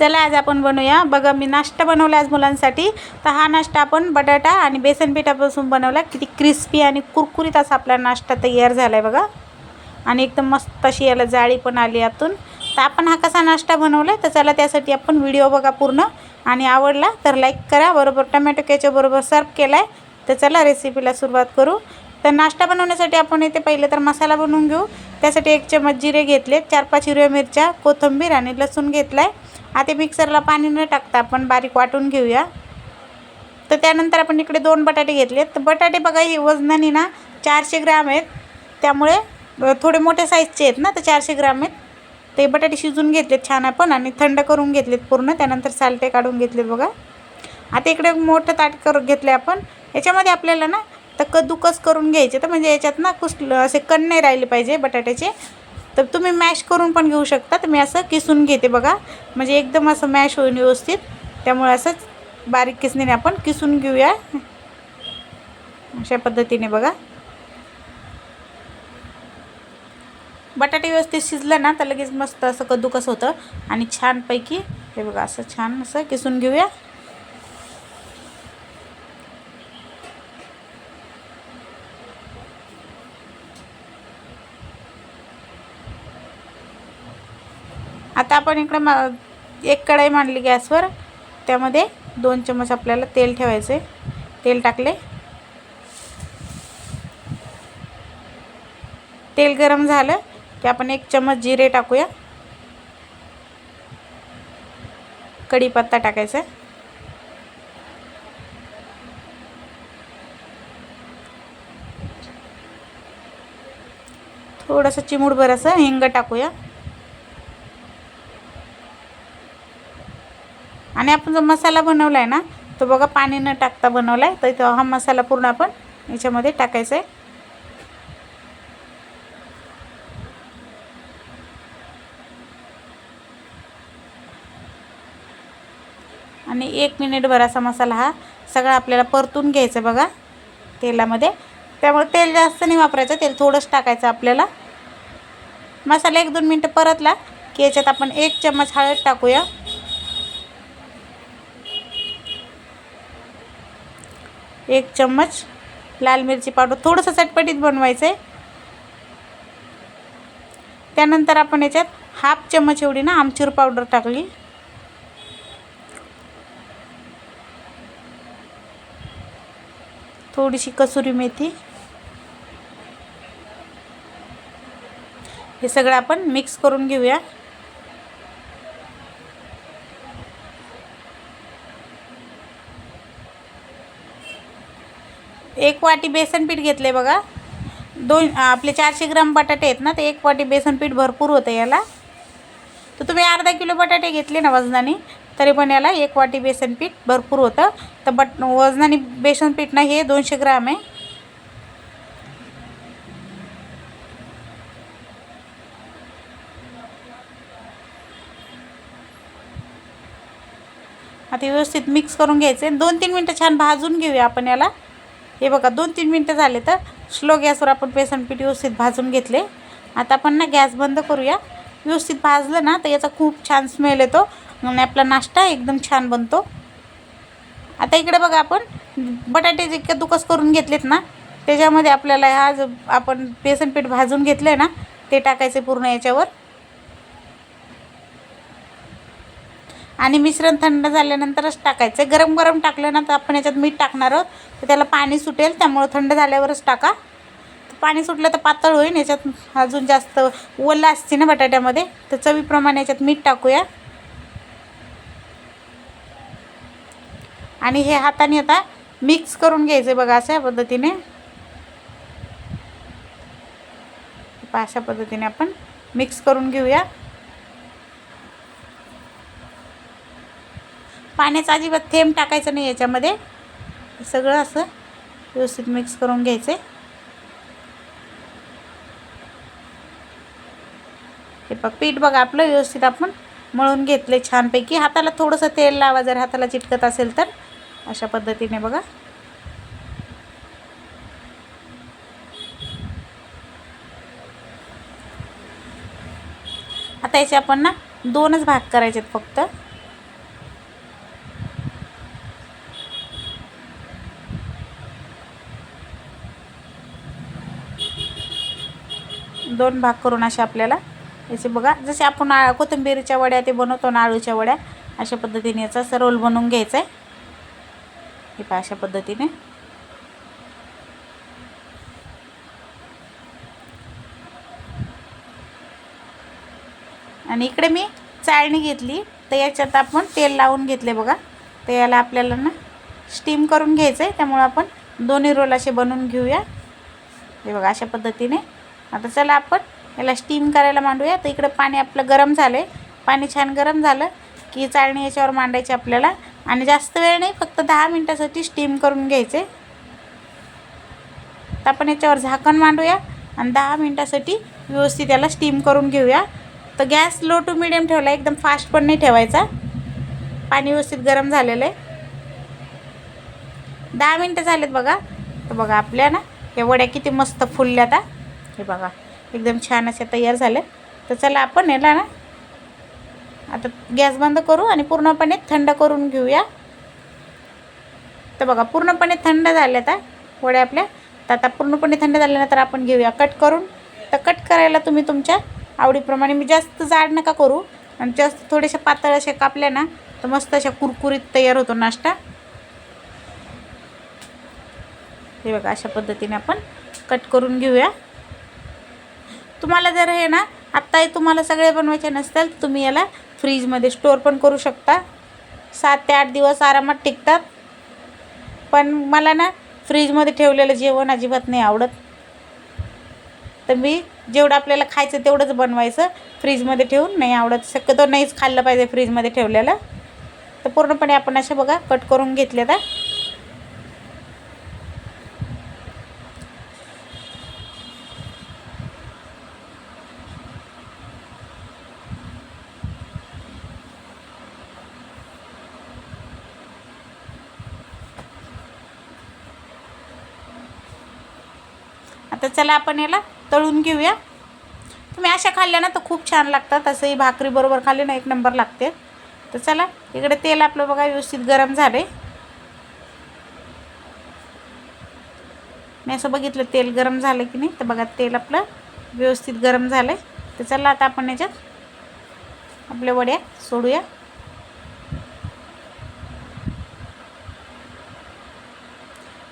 चला आज आपण बनवूया. बघा मी नाश्ता बनवला आज मुलांसाठी. तर हा नाश्ता आपण बटाटा आणि बेसन पिठापासून बनवला. किती क्रिस्पी आणि कुरकुरीत असा आपला नाश्ता तयार झाला आहे बघा. आणि एकदम मस्त अशी याला जाळी पण आली यातून तर आपण हा कसा नाश्ता बनवला तर चला त्यासाठी आपण व्हिडिओ बघा पूर्ण. आणि आवडला तर लाईक करा. बरोबर टमॅटो केच्याबरोबर सर्व केला आहे तर चला रेसिपीला सुरुवात करू. तर नाश्ता बनवण्यासाठी आपण इथे पहिले तर मसाला बनवून घेऊ. त्यासाठी एक चमच जिरे घेतले चार पाच हिरव्या मिरच्या कोथिंबीर आणि लसूण घेतला आहे आता मिक्सरला पाणी न टाकता आपण बारीक वाटून घेऊया. तर त्यानंतर आपण इकडे दोन बटाटे घेतले तर बटाटे बघा हे वजनाने ना चारशे ग्रॅम आहेत. त्यामुळे थोडे मोठ्या साईजचे आहेत ना तर चारशे ग्रॅम आहेत. ते बटाटे शिजून घेतलेत छान आपण आणि थंड करून घेतलेत पूर्ण. त्यानंतर सालटे काढून घेतलेत बघा. आता इकडे मोठं ताट करून घेतलं आपण. याच्यामध्ये आपल्याला ना तर कद्दूकस करून घ्यायचे. तर म्हणजे याच्यात ना कुसलं असे कण नाही राहिले पाहिजे बटाट्याचे. तर तुम्ही मॅश करून पण घेऊ शकता. तर मी असं किसून घेते बघा. म्हणजे एकदम असं मॅश होईल व्यवस्थित. त्यामुळे असंच बारीक किसणीने आपण किसून घेऊया. अशा पद्धतीने बघा. बटाटे व्यवस्थित शिजलं ना तर लगेच मस्त असं कद्दूकस होतं. आणि छानपैकी हे बघा असं छान असं किसून घेऊया. आता आपण इकडं मा एक कढाई मांडली गॅसवर. त्यामध्ये दोन चम्मच आपल्याला तेल ठेवायचे तेल टाकले. तेल गरम झालं की आपण एक चम्मच जिरे टाकूया. कढीपत्ता टाकायचा. थोडंसं चिमूटभर असं हिंग टाकूया. आणि आपण जो मसाला बनवला आहे ना तो बघा पाणी न टाकता बनवला आहे तर हा मसाला पूर्ण आपण याच्यामध्ये टाकायचा आहे. आणि एक मिनिटभर असा मसाला हा सगळा आपल्याला परतून घ्यायचा बघा तेलामध्ये. त्यामुळे तेल जास्त नाही वापरायचं तेल थोडंच टाकायचं आपल्याला. मसाला एक दोन मिनटं परतला की याच्यात आपण एक चम्मच हळद टाकूया. एक चम्मच लाल मिरची पावडर थोडंसं चटपटीत बनवायचं आहे त्यानंतर आपण याच्यात हाफ चम्मच एवढी ना आमचूर पावडर टाकली. थोडीशी कसुरी मेथी. हे सगळं आपण मिक्स करून घेऊया. एक वाटी बेसनपीठ घेतले बघा. दोन आपले चारशे ग्राम बटाटे आहेत ना ते एक वाटी बेसनपीठ भरपूर होतं याला. तर तुम्ही अर्धा किलो बटाटे घेतले ना वजनाने तरी पण याला एक वाटी बेसनपीठ भरपूर होतं. तर बट वजनाने बेसनपीठ ना हे दोनशे ग्राम आहे. आता व्यवस्थित मिक्स करून घ्यायचे. दोन तीन मिनटं छान भाजून घेऊया आपण याला. हे बघा दोन तीन मिनटं झाले तर स्लो गॅसवर आपण बेसन पीठ व्यवस्थित भाजून घेतले. आता आपण ना गॅस बंद करूया. व्यवस्थित भाजलं ना तर याचा खूप छान स्मेल येतो आणि आपला नाश्ता एकदम छान बनतो. आता इकडे बघा आपण बटाटे जे दुकस करून घेतलेत ना त्याच्यामध्ये आपल्याला हा जो आपण बेसन पीठ भाजून घेतलं आहे ना ते टाकायचे पूर्ण याच्यावर. आणि मिश्रण थंड झाल्यानंतरच टाकायचं. गरम गरम टाकलं ना तर आपण याच्यात मीठ टाकणार आहोत. तर त्याला पाणी सुटेल त्यामुळं थंड झाल्यावरच टाका. पाणी सुटलं तर पातळ होईल याच्यात अजून जास्त ओलं असते ना बटाट्यामध्ये तर चवीप्रमाणे याच्यात मीठ टाकूया. आणि हे हाताने आता मिक्स करून घ्यायचे बघा अशा पद्धतीने. अशा पद्धतीने आपण मिक्स करून घेऊया. पाण्याचा अजिबात थेंब टाकायचं नाही याच्यामध्ये. सगळं असं व्यवस्थित मिक्स करून घ्यायचं. हे बघ पीठ बघा आपलं व्यवस्थित आपण मळून घेतले छानपैकी. हाताला थोडंसं तेल लावा जर हाताला चिटकत असेल तर. अशा पद्धतीने बघा. आता याचे आपण ना दोनच भाग करायचे आहेत फक्त. दोन भाग करून असे आपल्याला याचे बघा जसे आपण आ कोथिंबीरच्या वड्या ते बनवतो ना आळूच्या वड्या अशा पद्धतीने याचा असं रोल बनवून घ्यायचा आहे हे पहा अशा पद्धतीने. आणि इकडे मी चाळणी घेतली. तर याच्यात आपण तेल लावून घेतले बघा. तर याला आपल्याला ना स्टीम करून घ्यायचं आहे त्यामुळं आपण दोन्ही रोल असे बनवून घेऊया. हे बघा अशा पद्धतीने. आता चला आपण याला स्टीम करायला मांडूया. तर इकडे पाणी आपलं गरम झालं आहे पाणी छान गरम झालं की चाळणी याच्यावर मांडायची आपल्याला. आणि जास्त वेळ नाही फक्त दहा मिनटासाठी स्टीम करून घ्यायचे. तर आपण याच्यावर झाकण मांडूया आणि दहा मिनटासाठी व्यवस्थित याला स्टीम करून घेऊया. तर गॅस लो टू मिडियम ठेवला एकदम फास्ट पण नाही ठेवायचा. पाणी व्यवस्थित गरम झालेलं आहे. दहा मिनटं झालेत बघा. तर बघा आपल्या ना हे वड्या किती मस्त फुलल्या आता हे बघा एकदम छान असे तयार झाले. तर चला आपण याला ना आता गॅस बंद करू आणि पूर्णपणे थंड करून घेऊया. तर बघा पूर्णपणे थंड झाल्या आता वड्या आपल्या. तर आता पूर्णपणे थंड झाल्यानंतर आपण घेऊया कट करून. तर कट करायला तुम्ही तुमच्या आवडीप्रमाणे मी जास्त जाड नका करू. आणि जास्त थोडेशा पातळ असे कापले ना तर मस्त अशा कुरकुरीत तयार होतो नाश्ता. हे बघा अशा पद्धतीने आपण कट करून घेऊया. तुम्हाला जर हे ना आत्ताही तुम्हाला सगळे बनवायचे नसतील तर तुम्ही याला फ्रीजमध्ये स्टोअर पण करू शकता. सात ते आठ दिवस आरामात टिकतात. पण मला ना फ्रीजमध्ये ठेवलेलं जेवण अजिबात नाही आवडत. तर मी जेवढं आपल्याला खायचं तेवढंच बनवायचं फ्रीजमध्ये ठेवून नाही आवडत. शक्यतो नाहीच खाल्लं पाहिजे फ्रीजमध्ये ठेवलेलं. तर पूर्णपणे आपण असे बघा कट करून घेतले तर तर चला आपण याला तळून घेऊया. तुम्ही अशा खाल्ल्या ना तर खूप छान लागतात. असंही भाकरी बरोबर खाल्ली ना एक नंबर लागते. तर चला इकडे तेल आपलं बघा व्यवस्थित गरम झाले मी असं बघितलं तेल गरम झालं की नाही तर बघा तेल आपलं व्यवस्थित गरम झालं आहे तर चला आता आपण याच्यात आपल्या वड्या सोडूया.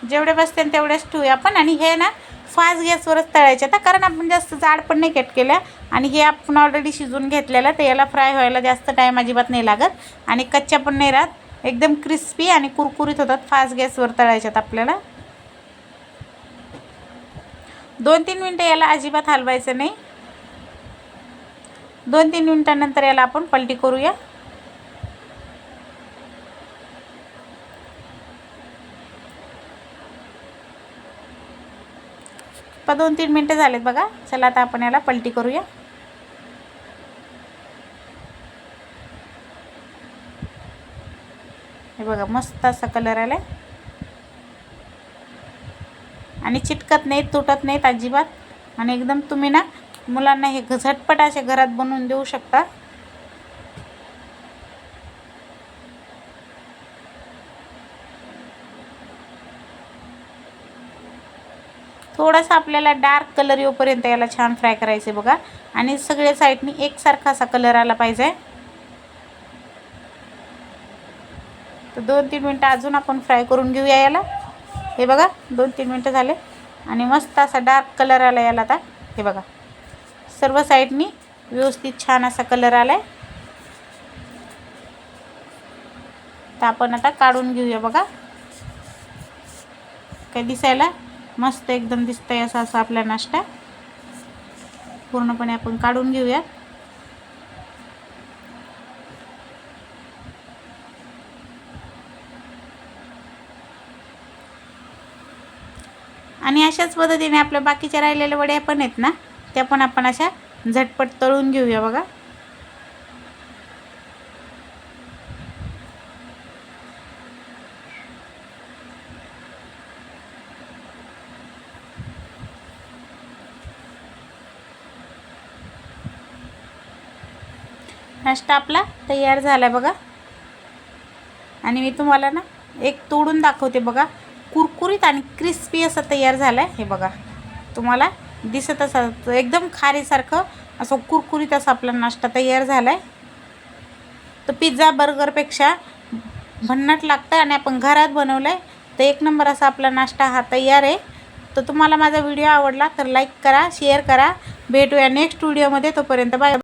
जेवढे बसते तेवढ्याच ठेवूया आपण. आणि हे ना फास्ट गॅसवरच तळायच्या आता कारण आपण जास्त जाड पण नाही कट केल्या आणि हे आपण ऑलरेडी शिजून घेतलेलं तर याला फ्राय व्हायला जास्त टाईम अजिबात नाही लागत. आणि कच्च्या पण नाही राहत. एकदम क्रिस्पी आणि कुरकुरीत होतात फास्ट गॅसवर तळायच्यात आपल्याला. दोन तीन मिनटं याला अजिबात हलवायचं नाही. दोन तीन मिनटानंतर याला आपण पलटी करूया. पा दोन तीन मिनटं झालेत बघा. चला आता आपण याला पलटी करूया. हे बघा मस्त असा कलर आला आणि चिटकत नाहीत तुटत नाहीत अजिबात. आणि एकदम तुम्ही ना मुलांना हे झटपट असे घरात बनवून देऊ शकता. थोडासा आपल्याला डार्क कलर येऊपर्यंत याला छान फ्राय करायचे बघा. आणि सगळ्या साईडनी एकसारखा असा कलर आला पाहिजे. तर दोन तीन मिनटं अजून आपण फ्राय करून घेऊया याला. हे बघा दोन तीन मिनटं झाले. आणि मस्त असा डार्क कलर आला याला आता. हे बघा. सर्व साईडनी व्यवस्थित छान असा कलर आला आहे तर आपण आता काढून घेऊया बघा. काय दिसायला? मस्त एकदम दिसतंय असा असा आपला नाश्ता. पूर्णपणे आपण काढून घेऊया. आणि अशाच पद्धतीने आपल्या बाकीच्या राहिलेल्या वड्या पण आहेत ना त्या पण आपण अशा झटपट तळून घेऊया बघा. नाश्ता आपला तयार झाला आहे बघा. आणि मी तुम्हाला ना एक तोडून दाखवते बघा. कुरकुरीत आणि क्रिस्पी असं तयार झालं आहे हे बघा. तुम्हाला दिसत असा एकदम खारीसारखं असं कुरकुरीत असा आपला नाश्ता तयार झाला आहे तर पिझ्झा बर्गरपेक्षा भन्नाट लागतं आणि आपण घरात बनवलं आहे तर एक नंबर असा आपला नाश्ता हा तयार आहे. तर तुम्हाला माझा व्हिडिओ आवडला तर लाईक करा शेअर करा. भेटूया नेक्स्ट व्हिडिओमध्ये तोपर्यंत बाय